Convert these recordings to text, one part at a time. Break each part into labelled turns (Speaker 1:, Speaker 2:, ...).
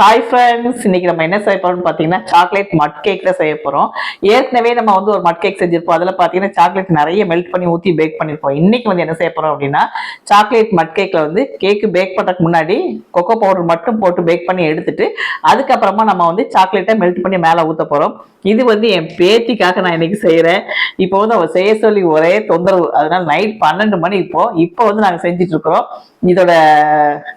Speaker 1: Hi friends இன்னைக்கு நம்ம என்ன செய்ய போறோம்னு பார்த்தீங்கன்னா சாக்லேட் மட் கேக்ல செய்ய போறோம். ஏற்கனவே நம்ம வந்து ஒரு மட் கேக் செஞ்சிருப்போம். அதில் பார்த்தீங்கன்னா சாக்லேட் நிறைய மெல்ட் பண்ணி ஊற்றி பேக் பண்ணியிருப்போம் இன்னைக்கு வந்து என்ன செய்ய போறோம் அப்படின்னா சாக்லேட் மட் கேக்ல வந்து கேக்கு பேக் பண்ணுறதுக்கு முன்னாடி கொக்கோ பவுடர் மட்டும் போட்டு பேக் பண்ணி எடுத்துட்டு அதுக்கப்புறமா நம்ம வந்து சாக்லேட்டை மெல்ட் பண்ணி மேலே ஊற்ற போறோம். இது வந்து என் பேத்திக்காக நான் இன்னைக்கு செய்யறேன். இப்போ வந்து அவ செய்ய சொல்லி ஒரே தொந்தரவு. அதனால நைட் பன்னெண்டு மணி இப்போ இப்போ வந்து நாங்கள் செஞ்சுட்டு இருக்கிறோம். இதோட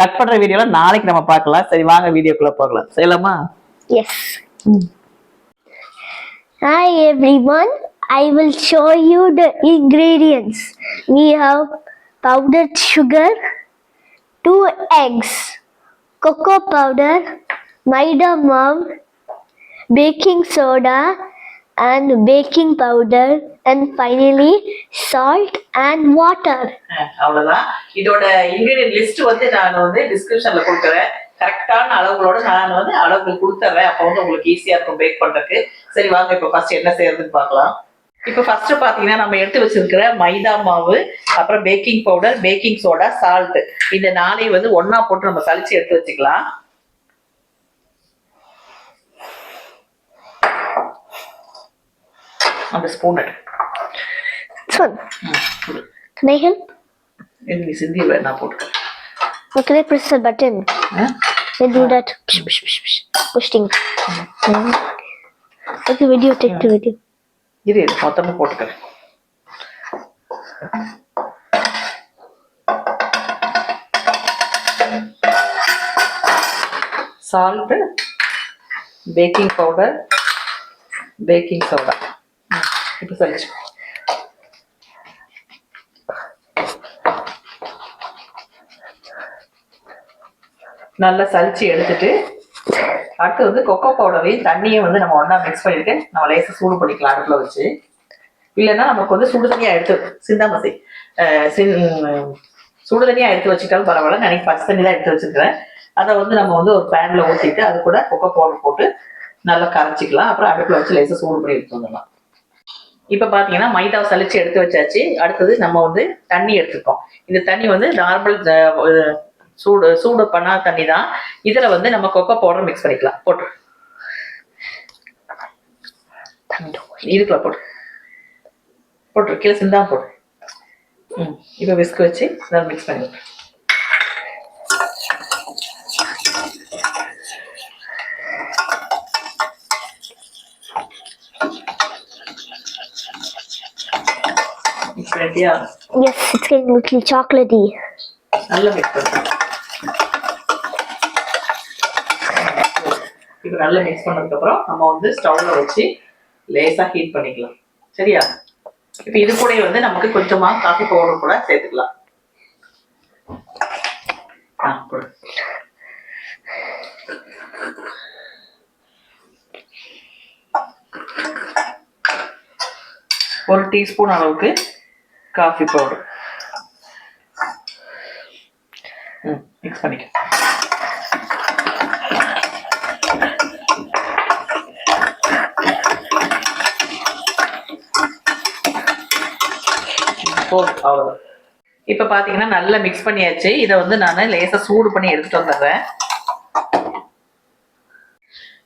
Speaker 1: கட் பண்ற வீடியோல நாளைக்கு நம்ம பார்க்கலாம் சரி வாங்க வீடியோக்குள்ள போகலாம் செய்யலாமா
Speaker 2: Yes. Hi everyone. I will show you the ingredients. We have powdered sugar, two eggs, cocoa powder, maida mav, baking soda and baking powder and finally salt and water.
Speaker 1: அவ்வளவுதான். இதோட இன்கிரிடியன்ட் லிஸ்ட் வந்து நான் வந்து டிஸ்கிரிப்ஷன்ல கொடுக்குறேன். கரெக்டான அளவுகளோட நான் வந்து அளவுகள் கொடுத்துட்றேன் அப்போ வந்து உங்களுக்கு ஈஸியா இருக்கும் பேக் பண்றதுக்கு. சரி வாங்க இப்போ ஃபர்ஸ்ட் என்ன செய்யறதுன்னு பார்க்கலாம். இப்போ ஃபர்ஸ்ட் பாத்தீங்கன்னா நம்ம எடுத்து வச்சிருக்கிற மைதா மாவு அப்புறம் baking powder baking soda salt இந்த நாளையும் வந்து ஒன்னா போட்டு நம்ம சளிச்சு எடுத்து வச்சுக்கலாம். அந்த spoon
Speaker 2: This one. Can I help?
Speaker 1: நீ சிந்தி நான் போட்டுக்கிறேன்
Speaker 2: Or can I press the button?
Speaker 1: Ah?
Speaker 2: Then do that. Psh, psh, psh, psh. Pushing. Okay, video. Take the video.
Speaker 1: இரு இரு மொத்தமா போட்டுக்கிறேன் salt baking powder baking soda இப்போ சலிச்சு நல்லா சலிச்சு எடுத்துட்டு அடுத்து வந்து கொக்கோ பவுடரையும் தண்ணியும் வந்து நம்ம ஒன்றா மிக்ஸ் பண்ணிட்டு நம்ம லேசாக சூடு பண்ணிக்கலாம் அடுப்பில் வச்சு. இல்லைன்னா நமக்கு வந்து சுடு தண்ணியாக எடுத்து சிந்தாமசி. சின் சுடு தண்ணியாக எடுத்து வச்சுட்டாலும் பரவாயில்ல. நான் பச்சை தண்ணி தான் எடுத்து வச்சுருக்கிறேன். அதை வந்து நம்ம வந்து ஒரு பேனில் ஊற்றிட்டு அது கூட கொக்கோ பவுடர் போட்டு நல்லா கரைச்சிக்கலாம். அப்புறம் அடுப்பில் வச்சு லேசாக சூடு பண்ணி எடுத்து வந்துடலாம். இப்போ பார்த்தீங்கன்னா மைதாவை சளிச்சு எடுத்து வச்சாச்சு. அடுத்தது நம்ம வந்து தண்ணி எடுத்துருக்கோம். இந்த தண்ணி வந்து நார்மல் சூடு சூடு பண்ணாத தண்ணி தான் இதில் வந்து நம்ம கொக்கோ பவுடர் மிக்ஸ் பண்ணிக்கலாம். போட்டு. இதுக்குள்ள போட்டு போட்டு கீழே சிந்தா போடு. ம் இப்போ விஸ்க் வச்சு நல்லா மிக்ஸ் பண்ணி
Speaker 2: Yes, it's getting a little chocolatey.
Speaker 1: நல்லா மிக்ஸ் பண்ணு இப்போ நல்லா மிக்ஸ் பண்ணதுக்கப்புறம் நம்ம வந்து ஸ்டவ்ல வச்சு லேசாக ஹீட் பண்ணிக்கலாம். சரியா? இப்போ இது கூட வந்து நமக்கு கொஞ்சமா காஃபி பவுடர் கூட சேர்த்துக்கலாம். ஆ கொடு ஒரு டீஸ்பூன் அளவுக்கு காஃபி பவுடர். ம் மிக்ஸ் பண்ணிக்க. அவ்வளோதான் இப்போ பார்த்தீங்கன்னா நல்லா மிக்ஸ் பண்ணியாச்சு. இதை வந்து நான் லேசாக சூடு பண்ணி எடுத்துட்டு வந்துடுறேன்.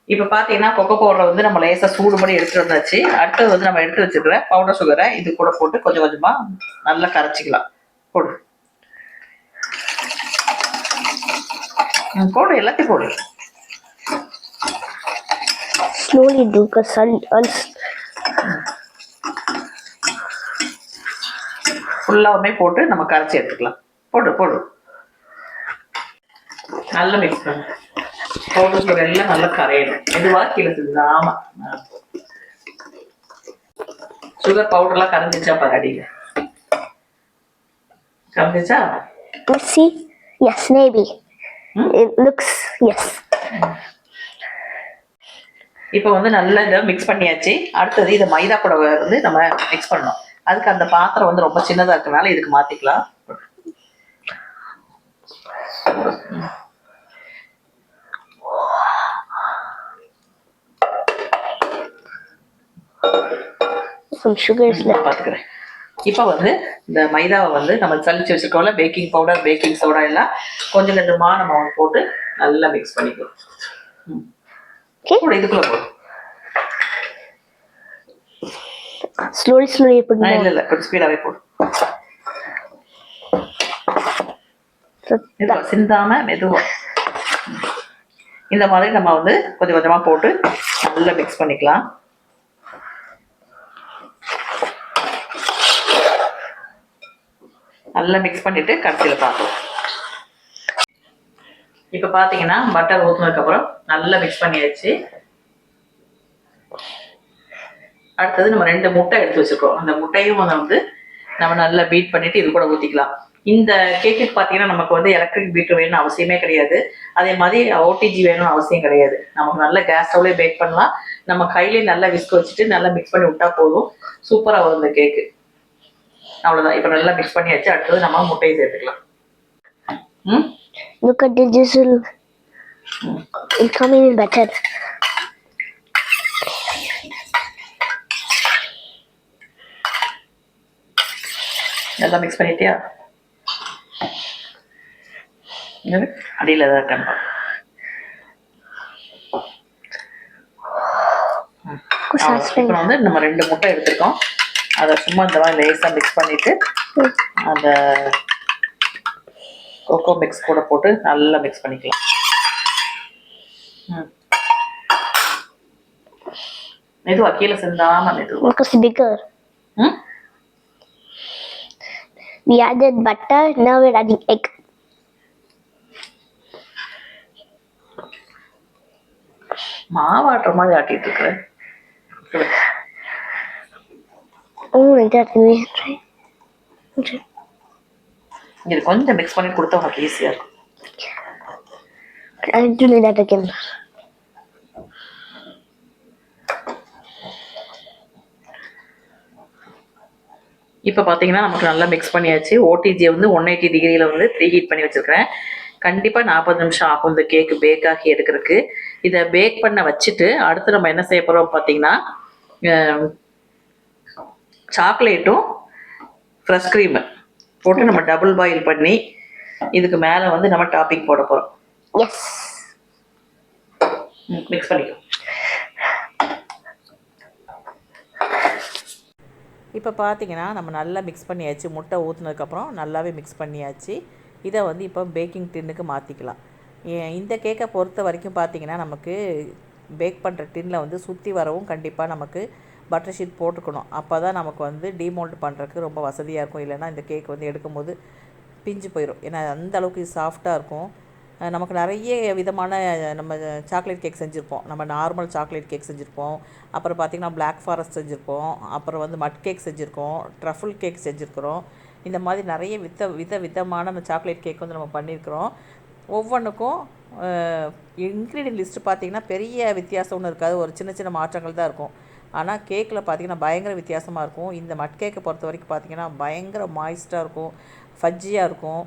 Speaker 1: இப்போ பார்த்தீங்கன்னா கொக்கோ பவுடரை வந்து நம்ம லேசாக சூடு பண்ணி எடுத்துட்டு வந்தாச்சு. அடுத்தது வந்து நம்ம எடுத்து வச்சுக்கிற பவுடர் சுகரை இது கூட போட்டு கொஞ்சம் கொஞ்சமாக நல்லா கரைச்சிக்கலாம். போடு. போடு எல்லாத்தையும் போடு.
Speaker 2: Slowly do because
Speaker 1: ஃபுல்லாவுமே போட்டு நம்ம கரைச்சி எடுத்துக்கலாம். போடு போடு. நல்லா மிக்ஸ் பண்ணு. பவுடர் சுகர் எல்லாம் நல்லா கரையணும் மெதுவாக கீழே சிந்தாம சுகர் பவுடர்லாம் கரைஞ்சிச்சா பாரு அடியில் கரைஞ்சிச்சா
Speaker 2: let's see. Yes, maybe.
Speaker 1: Hmm?
Speaker 2: It looks yes.
Speaker 1: இப்போ வந்து நல்லா இதை மிக்ஸ் பண்ணியாச்சு அடுத்தது இதை மைதா கூட வந்து நம்ம மிக்ஸ் பண்ணணும் அதுக்கு அந்த பாத்திரம் வந்து ரொம்ப சின்னதாக இருக்கனால இதுக்கு மாற்றிக்கலாம்
Speaker 2: Is
Speaker 1: நான்
Speaker 2: left.
Speaker 1: பார்த்துக்கிறேன் இப்போ வந்து இந்த மைதாவை வந்து நம்ம சலிச்சு வச்சிருக்கோம்ல பேக்கிங் பவுடர் பேக்கிங் சோடா எல்லாம் கொஞ்சம் கொஞ்சமாக நம்ம வந்து போட்டு நல்லா மிக்ஸ் பண்ணிக்கலாம் இதுக்குள்ள போடு.
Speaker 2: Slowly, slowly put
Speaker 1: ah,
Speaker 2: it
Speaker 1: இல்ல இல்ல கொஞ்சம் ஸ்பீடாவே போடு.
Speaker 2: So
Speaker 1: மெதுவா சிந்தாம மெதுவா. ம். இந்த மாதிரி நம்ம வந்து கொஞ்சம் கொஞ்சமா போட்டு நல்லா மிக்ஸ் பண்ணிக்கலாம். நல்லா மிக்ஸ் பண்ணிட்டு கடைசியில் பார்க்கலாம். இப்போ பார்த்தீங்கன்னா பட்டர் ஊற்றினதுக்கப்புறம் நல்லா மிக்ஸ் பண்ணியாச்சு. அடுத்தது நம்ம ரெண்டு முட்டை எடுத்து வச்சுருக்கோம். அந்த முட்டையும் அதை வந்து நம்ம நல்லா பீட் பண்ணிட்டு இது கூட ஊற்றிக்கலாம் இந்த கேக்குக்கு பார்த்தீங்கன்னா நமக்கு வந்து எலக்ட்ரிக் பீட்டர் வேணும்னு அவசியமே கிடையாது. அதே மாதிரி ஓடிஜி வேணும்னு அவசியம் கிடையாது. நமக்கு நல்ல கேஸ் ஸ்டவ்லேயே பேக் பண்ணலாம். நம்ம கையிலேயே நல்லா விஸ்க் வச்சுட்டு நல்லா மிக்ஸ் பண்ணி விட்டா போதும். சூப்பராக வரும் இந்த கேக்கு அவ்வளோதான் இப்போ நல்லா மிக்ஸ் பண்ணியாச்சு அடுத்தது நம்ம முட்டையை சேர்த்துக்கலாம் ம்
Speaker 2: look at. This will it's coming in better.
Speaker 1: நல்லா மிக்ஸ் பண்ணிட்டியா? அடியில தான். இப்போ வந்து நம்ம ரெண்டு முட்டை எடுத்திருக்கோம் அதை சும்மா இந்த மாதிரி லேசாக மிக்ஸ் பண்ணிட்டு அந்த கோகோ மிக்ஸ் கூட போட்டு நல்லா மிக்ஸ் பண்ணிக்கலாம் மெதுவா கீழே சிந்தாம மெதுவா
Speaker 2: Because bigger.
Speaker 1: ம்
Speaker 2: We added butter. Now we're adding egg.
Speaker 1: மாவாட்டுற மாதிரி ஆட்டிட்டு இருக்கிறேன்
Speaker 2: Oh can we try?
Speaker 1: இது கொஞ்சம் மிக்ஸ் பண்ணி கொடுத்தா உனக்கு ஈஸியாக இருக்கும்.
Speaker 2: Do that again.
Speaker 1: இப்போ பார்த்தீங்கன்னா நமக்கு நல்லா மிக்ஸ் பண்ணியாச்சு. ஓடிஜி வந்து ஒன் எயிட்டி டிகிரியில் வந்து ப்ரீ ஹீட் பண்ணி வச்சுருக்கிறேன். கண்டிப்பாக நாற்பது நிமிஷம் ஆகும் இந்த கேக்கு பேக் ஆக்கி எடுக்கிறதுக்கு. இதை பேக் பண்ண வச்சுட்டு அடுத்து நம்ம என்ன செய்ய போகிறோம் பார்த்தீங்கன்னா சாக்லேட்டும் ஃப்ரெஷ் க்ரீமு போட்டு நம்ம டபுள் பாயில் பண்ணி இதுக்கு மேலே வந்து நம்ம டாப்பிங் போட போகிறோம்
Speaker 2: Yes.
Speaker 1: மிக்ஸ் பண்ணிக்கோ. இப்போ பார்த்தீங்கன்னா நம்ம நல்லா மிக்ஸ் பண்ணியாச்சு. முட்டை ஊற்றுனதுக்கப்புறம் நல்லாவே மிக்ஸ் பண்ணியாச்சு. இதை வந்து இப்போ பேக்கிங் டின்னுக்கு மாற்றிக்கலாம் இந்த கேக்கை பொறுத்த வரைக்கும் பார்த்தீங்கன்னா நமக்கு பேக் பண்ணுற டின்னில் வந்து சுற்றி வரவும் கண்டிப்பாக நமக்கு பட்டர் ஷீட் போட்டுக்கணும். அப்போ தான் நமக்கு வந்து டீமோல்ட் பண்ணுறதுக்கு ரொம்ப வசதியாக இருக்கும். இல்லைன்னா இந்த கேக் வந்து எடுக்கும்போது பிஞ்சு போயிடும் ஏன்னா அந்த அளவுக்கு சாஃப்டாக இருக்கும். நமக்கு நிறைய விதமான நம்ம சாக்லேட் கேக் செஞ்சுருப்போம். நம்ம நார்மல் சாக்லேட் கேக் செஞ்சுருப்போம். அப்புறம் பார்த்திங்கன்னா பிளாக் ஃபாரஸ்ட் செஞ்சுருப்போம். அப்புறம் வந்து மட் கேக் செஞ்சுருக்கோம். ட்ரஃபிள் கேக் செஞ்சுருக்குறோம். இந்த மாதிரி நிறைய வித வித விதமான அந்த சாக்லேட் கேக் வந்து நம்ம பண்ணியிருக்கிறோம் ஒவ்வொன்றுக்கும் இன்க்ரீடியன்ட் லிஸ்ட்டு பார்த்திங்கன்னா பெரிய வித்தியாசம் ஒன்றும் இருக்காது. ஒரு சின்ன சின்ன மாற்றங்கள் தான் இருக்கும். ஆனால் கேக்கில் பார்த்திங்கன்னா பயங்கர வித்தியாசமாக இருக்கும். இந்த மட் கேக்கை பொறுத்த வரைக்கும் பார்த்திங்கன்னா பயங்கர மாய்ஸ்டாக இருக்கும். ஃபஜ்ஜியாக இருக்கும்.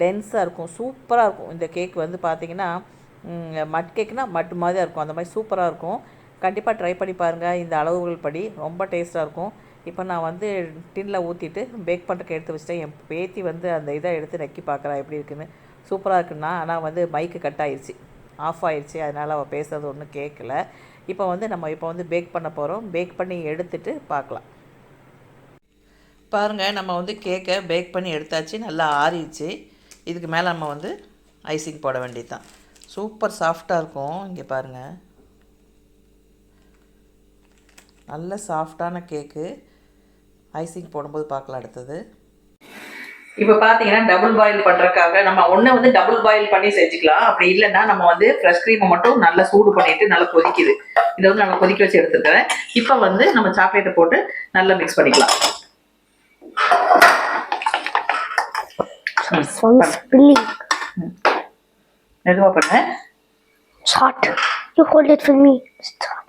Speaker 1: டென்ஸாக இருக்கும். சூப்பராக இருக்கும். இந்த கேக் வந்து பார்த்திங்கன்னா மட் கேக்னால் மட் மாதிரி இருக்கும். அந்த மாதிரி சூப்பராக இருக்கும். கண்டிப்பாக ட்ரை பண்ணி பாருங்கள் இந்த அளவுகள் படி ரொம்ப டேஸ்ட்டாக இருக்கும். இப்போ நான் வந்து டின்னில் ஊற்றிட்டு பேக் பண்ணுறதுக்கு எடுத்து வச்சிட்டேன். என் பேத்தி வந்து அந்த இதை எடுத்து நக்கி பார்க்குறா எப்படி இருக்குன்னு. சூப்பராக இருக்குன்னா ஆனால் வந்து மைக்கு கட் ஆயிடுச்சு ஆஃப் ஆயிடுச்சு அதனால் அவள் பேசுறது ஒன்றும் கேட்கல இப்போ வந்து நம்ம இப்போ வந்து பேக் பண்ண போகிறோம் பேக் பண்ணி எடுத்துட்டு பார்க்கலாம். பாருங்கள் நம்ம வந்து கேக்கை பேக் பண்ணி எடுத்தாச்சு. நல்லா ஆறிடுச்சு. இதுக்கு மேலே நம்ம வந்து ஐசிங் போட வேண்டியது தான் சூப்பர் சாஃப்டாக இருக்கும். இங்கே பாருங்கள் நல்ல சாஃப்டான கேக்கு ஐசிங் போடும்போது பார்க்கலாம் அடுத்தது. இப்போ பார்த்தீங்கன்னா டபுள் பாயில் பண்ணுறதுக்காக நம்ம ஒன்று வந்து டபுள் பாயில் பண்ணி செஞ்சுக்கலாம். அப்படி இல்லைன்னா நம்ம வந்து ஃப்ரெஷ் க்ரீமை மட்டும் நல்லா சூடு பண்ணிட்டு நல்லா கொதிக்குது. இதை வந்து நம்ம கொதிக்க வச்சு எடுத்துருக்கிறேன் இப்போ வந்து நம்ம சாக்லேட்டை போட்டு நல்லா மிக்ஸ் பண்ணிக்கலாம். மெதுவாக பண்ணு
Speaker 2: It's hot. You hold it for me. It's hot.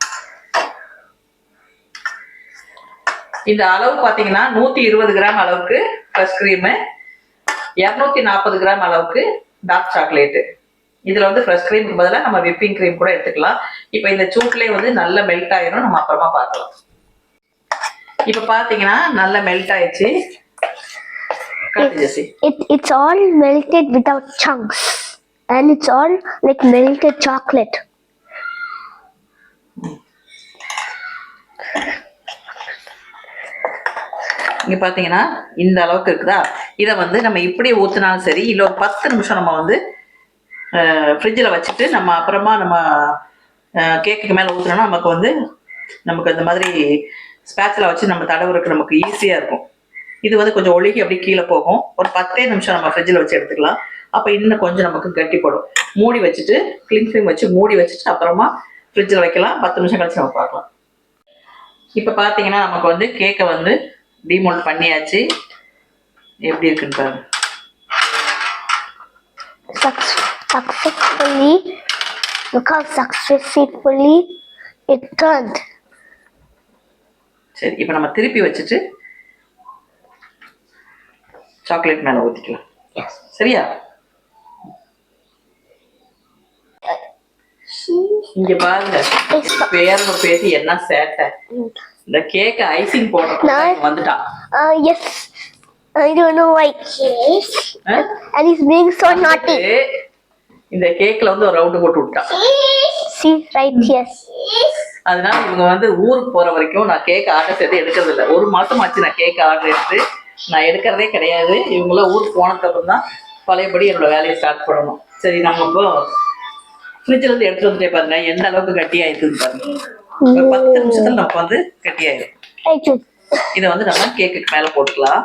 Speaker 1: இந்த அளவு பார்த்தீங்கன்னா நூற்றி இருபது கிராம் அளவுக்கு ஃப்ரெஷ் க்ரீமு இரநூத்தி நாற்பது கிராம் அளவுக்கு டார்க் சாக்லேட்டு இதுல வந்து ஃப்ரெஷ் க்ரீமுக்கு பதிலாக நம்ம விப்பிங் கிரீம் கூட எடுத்துக்கலாம். இப்போ இந்த சூட்லேயே வந்து நல்ல மெல்ட் ஆயிரும். நம்ம அப்புறமா பார்க்கலாம். இப்போ பார்த்தீங்கன்னா நல்ல மெல்ட் ஆயிடுச்சு.
Speaker 2: It's all melted without chunks and it's all like melted chocolate
Speaker 1: இங்க பாத்தீங்கன்னா இந்த அளவுக்கு இருக்குதா? இதை வந்து நம்ம இப்படி ஊற்றினாலும் சரி இல்லை ஒரு பத்து நிமிஷம் நம்ம வந்து ஃப்ரிட்ஜில் வச்சுட்டு நம்ம அப்புறமா நம்ம கேக்குக்கு மேலே ஊற்றுனோம்னா நமக்கு வந்து நமக்கு அந்த மாதிரி ஸ்பேச்சில் வச்சு நம்ம தடவுறதுக்கு நமக்கு ஈஸியாக இருக்கும். இது வந்து கொஞ்சம் ஒழுகி அப்படியே கீழே போகும். ஒரு பத்தே நிமிஷம் நம்ம ஃப்ரிட்ஜில் வச்சு எடுத்துக்கலாம். அப்போ இன்னும் கொஞ்சம் நமக்கு கட்டி போடும் மூடி வச்சுட்டு க்ளீன் ஃபிலிம் வச்சு மூடி வச்சுட்டு அப்புறமா ஃப்ரிட்ஜில் வைக்கலாம். பத்து நிமிஷம் கழிச்சு நம்ம பார்க்கலாம். இப்போ பார்த்தீங்கன்னா நமக்கு வந்து கேக்கை வந்து டிமோல்ட் பண்ணியாச்சு. எப்படி இருக்குன்னு பாருங்க.
Speaker 2: Successfully, how successfully it turned.
Speaker 1: சரி இப்போ நம்ம திருப்பி வச்சுட்டு சாக்லேட் மேலே ஊற்றிக்கலாம் சரியா இங்க பாருங்க பேரனை பேசி என்ன சேட்டை இந்த கேக்க ஐசிங் போடுற
Speaker 2: நான்-
Speaker 1: வந்துட்டான்
Speaker 2: Uh, yes. I don't know why. Yes.
Speaker 1: Ah?
Speaker 2: And he's being so naughty.
Speaker 1: இந்த கேக்ல வந்து ஒரு ரவுண்டு போட்டு விட்டான்.
Speaker 2: Right here.
Speaker 1: அதனால இவங்க வந்து ஊருக்கு போற வரைக்கும் நான் கேக் ஆர்டர் செய்து எடுக்கிறது இல்லை ஒரு மாசம் ஆச்சு நான் கேக் ஆர்டர் எடுத்து. நான் எடுக்கிறதே கிடையாது. இவங்களாம் ஊருக்கு போனதுக்கு அப்புறம் தான் பழையபடி என்னோட வேலையை ஸ்டார்ட் பண்ணணும். சரி நம்ம இப்போ ஃப்ரிட்ஜில் இருந்து எடுத்துட்டு வந்துட்டே பாருங்க. எந்த அளவுக்கு கட்டியா இருக்குன்னு பாருங்க. ஒரு பத்து நிமிஷத்துல நமக்கு வந்து
Speaker 2: Hey, Jude.
Speaker 1: இதை வந்து நம்ம கேக்குக்கு மேல போட்டுக்கலாம்.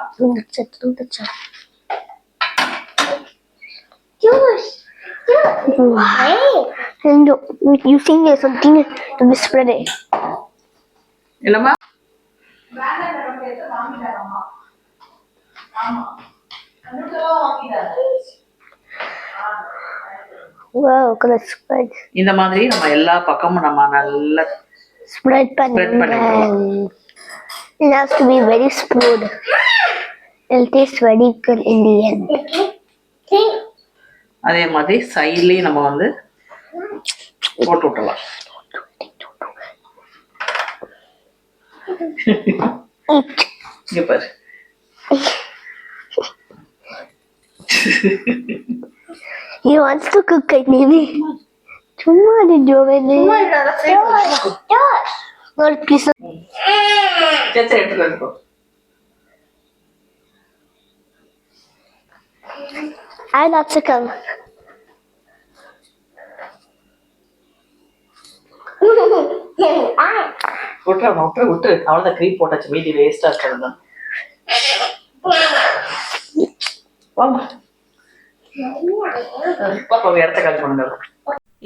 Speaker 2: Look at it. Look at it. Yours. Why? And you, you think there's something to be spreading.
Speaker 1: என்னம்மா
Speaker 2: Wow, gonna spread.
Speaker 1: இந்த மாதிரி நம்ம எல்லா பக்கமும் நம்ம நல்லா
Speaker 2: Spread pan.
Speaker 1: Spread பண்ணிக்கலாம்.
Speaker 2: It has to be very smooth. It'll taste very good in the end.
Speaker 1: அதே மாதிரி சைட்லயும் நம்ம வந்து போட்டு விட்டுலாம். இங்க பாரு
Speaker 2: He wants to cook it, piece of come.
Speaker 1: விட்டுரு அவனை விட்டுரு விட்டுரு அவ்வளோதான் க்ரீம் போட்டாச்சு மீதி வேஸ்டா இருக்கிறது தான் வாமா பாப்பா இடத்த காலி பண்ணுங்க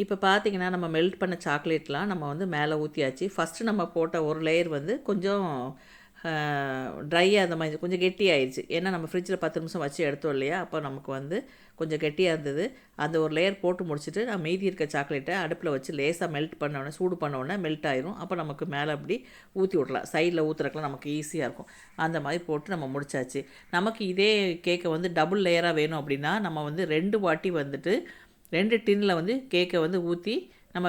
Speaker 1: இப்போ பார்த்தீங்கன்னா நம்ம மெல்ட் பண்ண சாக்லேட்லாம் நம்ம வந்து மேலே ஊற்றியாச்சு ஃபஸ்ட்டு நம்ம போட்ட ஒரு லேயர் வந்து கொஞ்சம் ட்ரையாக அந்த மாதிரி கொஞ்சம் கெட்டியாயிடுச்சு ஏன்னா நம்ம ஃப்ரிட்ஜில் பத்து நிமிஷம் வச்சு எடுத்தோம் இல்லையா? அப்போ நமக்கு வந்து கொஞ்சம் கெட்டியாக இருந்தது. அந்த ஒரு லேயர் போட்டு முடிச்சுட்டு நான் மீதி இருக்க சாக்லேட்டை அடுப்பில் வச்சு லேசாக மெல்ட் பண்ணோடனே சூடு பண்ண உடனே மெல்ட் ஆயிரும். அப்போ நமக்கு மேலே அப்படி ஊற்றி விடலாம். சைடில் ஊற்றுறக்கெலாம் நமக்கு ஈஸியாக இருக்கும். அந்த மாதிரி போட்டு நம்ம முடிச்சாச்சு. நமக்கு இதே கேக்கை வந்து டபுள் லேயராக வேணும் அப்படின்னா நம்ம வந்து ரெண்டு வாட்டி வந்துட்டு ரெண்டு டின்னில் வந்து கேக்கை வந்து ஊற்றி நம்ம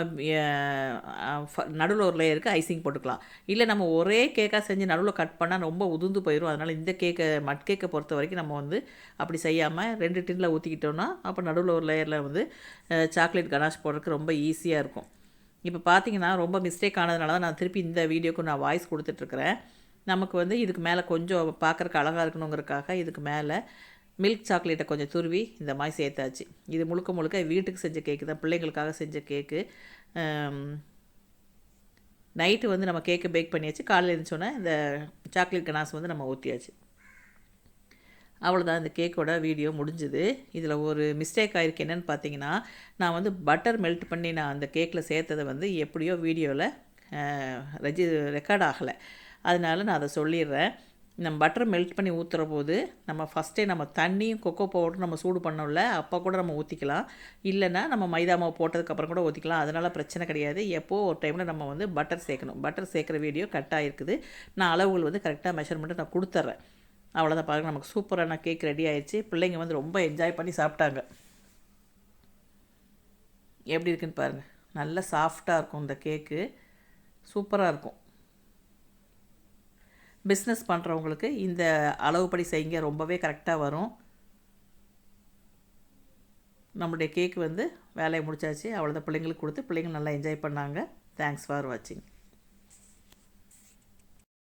Speaker 1: நடுவில் ஒரு லேயருக்கு ஐசிங் போட்டுக்கலாம். இல்லை நம்ம ஒரே கேக்காக செஞ்சு நடுவில் கட் பண்ணால் ரொம்ப உதிர்ந்து போயிடும் அதனால் இந்த கேக்கை மட் கேக்கை பொறுத்த வரைக்கும் நம்ம வந்து அப்படி செய்யாமல் ரெண்டு டின்னில் ஊற்றிக்கிட்டோம்னா அப்போ நடுவில் ஒரு லேயரில் வந்து சாக்லேட் கனாஷ் போடுறதுக்கு ரொம்ப ஈஸியாக இருக்கும். இப்போ பார்த்தீங்கன்னா ரொம்ப மிஸ்டேக் ஆனதுனால தான் நான் திருப்பி இந்த வீடியோக்கு நான் வாய்ஸ் கொடுத்துட்ருக்குறேன் நமக்கு வந்து இதுக்கு மேலே கொஞ்சம் பார்க்குறக்கு அழகாக இருக்கணுங்கிறதுக்காக இதுக்கு மேலே மில்க் சாக்லேட்டை கொஞ்சம் துருவி இந்த மாதிரி சேர்த்தாச்சு. இது முழுக்க முழுக்க வீட்டுக்கு செஞ்ச கேக்கு தான் பிள்ளைங்களுக்காக செஞ்ச கேக்கு நைட்டு வந்து நம்ம கேக்கை பேக் பண்ணியாச்சு. காலையில் இருந்துச்சோன்னே இந்த சாக்லேட் கனாஸ் வந்து நம்ம ஊற்றியாச்சு அவ்வளோதான் இந்த கேக்கோட வீடியோ முடிஞ்சுது. இதில் ஒரு மிஸ்டேக் ஆயிருக்கு. என்னென்னு பார்த்தீங்கன்னா நான் வந்து பட்டர் மெல்ட் பண்ணி நான் அந்த கேக்கில் சேர்த்ததை வந்து எப்படியோ வீடியோவில் ரெஜி ரெக்கார்ட் ஆகலை. அதனால நான் அதை சொல்லிடுறேன். நம்ம பட்டர் மெல்ட் பண்ணி ஊற்றுற போது நம்ம ஃபஸ்ட்டே நம்ம தண்ணியும் கொக்கோ பவுடரும் நம்ம சூடு பண்ணோம்ல அப்போ கூட நம்ம ஊற்றிக்கலாம் இல்லைன்னா நம்ம மைதா மாவு போட்டதுக்கப்புறம் கூட ஊற்றிக்கலாம் அதனால் பிரச்சனை கிடையாது. எப்போது ஒரு டைமில் நம்ம வந்து பட்டர் சேர்க்கணும். பட்டர் சேர்க்குற வீடியோ கட்டாக இருக்குது நான் அளவுகள் வந்து கரெக்டாக மெஷர்மெண்ட்டு நான் கொடுத்துட்றேன் அவ்வளோதான் பாருங்கள் நமக்கு சூப்பரான கேக் ரெடி ஆயிடுச்சு பிள்ளைங்க வந்து ரொம்ப என்ஜாய் பண்ணி சாப்பிட்டாங்க. எப்படி இருக்குன்னு பாருங்கள் நல்ல சாஃப்டாக இருக்கும் இந்த கேக்கு சூப்பராக இருக்கும். பிஸ்னஸ் பண்ணுறவங்களுக்கு இந்த அளவுப்படி செய்யுங்க. ரொம்பவே கரெக்டாக வரும். நம்மளுடைய கேக் வந்து வேலையை முடிச்சாச்சு. அவ்வளோதான் பிள்ளைங்களுக்கு கொடுத்து பிள்ளைங்க நல்லா என்ஜாய் பண்ணாங்க. தேங்க்ஸ் ஃபார் வாட்சிங்